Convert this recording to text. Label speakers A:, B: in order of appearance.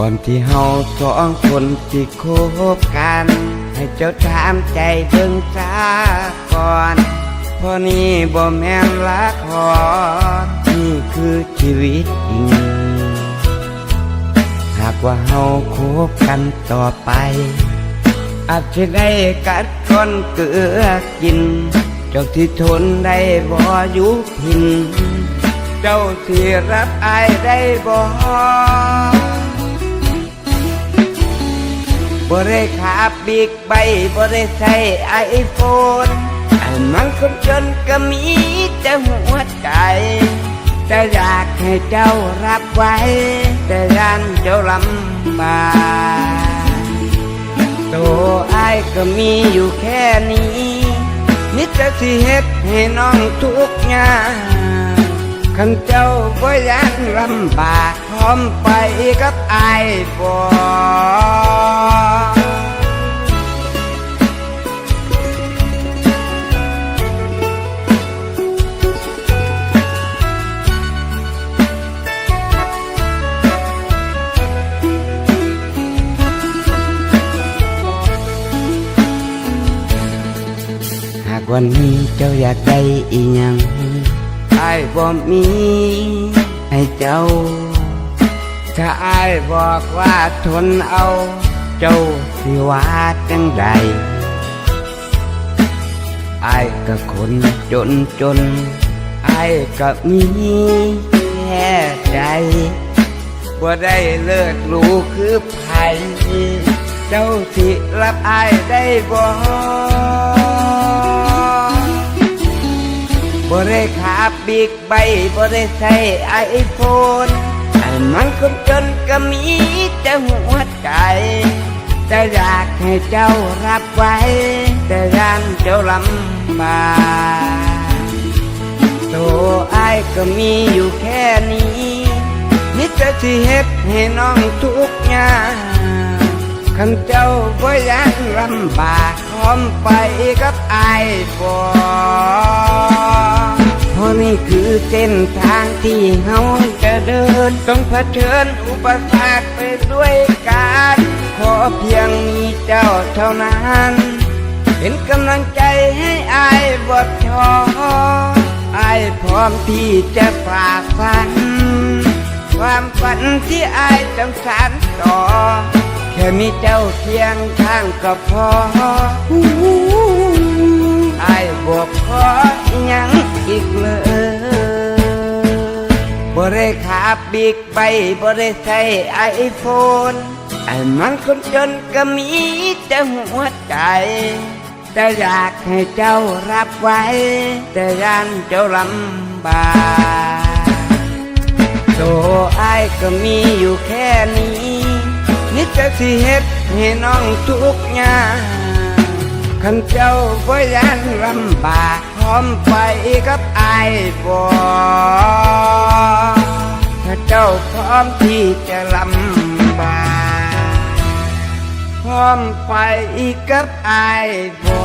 A: ก่อนที่เฮาสองคนสิคบกัน ให้เจ้าถามใจเบิ่งซาก่อนพรนี่บ่แม่นละครนี่คือชีวิตจริงหากว่าเฮาคบกันต่อไป อาจจะได้กัดก้อนเกลือกิน เจ้าที่ทนได้บ่อยู่พิน เจ้าที่รับอายได้บ่ บ่ได้ขับบิ๊กไบค์บ่ได้ใช้ไอโฟนมันคนจนก็มีแต่หัวใจแต่อยากให้เจ้ารับไว้ แต่ยันเจ้าลำบากตัวไอ้ก็มีอยู่แค่นี้มิตรสิเฮ็ดให้น้องทุกข์ยากคันเจ้าบ่ยันลำบากพร้อมไปกับไอ้ายบ่ วันนี้เจ้าอยากได้อีหยังไอายบ่มีให้เจ้า ถ้าไอายบอกว่าทนเอา เจ้าสิว่าจังใดไอายก็คนจนจนไอายก็มีแค่ใจบ่ได้เลิศรู้คือไผเจ้าสิรับไอายได้บ่บ่ บบิ๊กไบบ่ได้ใช้ไอโฟนไอ้มันคนจนก็มีแต่หัวใจแต่อยากให้เจ้ารับไว้ แต่ยันเจ้าลำบากตัวไอ้ก็มีอยู่แค่นี้มิตรที่เฮ็ดให้น้องทุกข์ยากคันเจ้าบ่ยันลำบากพร้อมไปกับไอ้บ่ พราะนี่คือเส้นทางที่เฮาจะเดิน ต้องเผชิญอุปสรรคไปด้วยกัน ขอเพียงมีเจ้าเท่านั้น เป็นกำลังใจให้อายบทชออายพร้อมที่จะฝ่าฟัน ความฝันที่อายต้องสานต่อ แค่มีเจ้าเคียงข้างก็พอไอ้บอกขอ ได้ขับบิ๊กไบบ่ได้ใช้ไอโฟนไอ้มันคนจนก็มีแต่หัวใจ แต่อยากให้เจ้ารับไว้ แต่ยันเจ้าลำบากโตไอ้ก็มีอยู่แค่นี้นิจสิเฮ็ดให้น้องทุกข์ยาคันเจ้าบ่ยันลำบากพร้อมไปกับไอายบ่ถ้าเจ้าพ ร้อมที่จะลำบากพร้อมไปกับอายบ่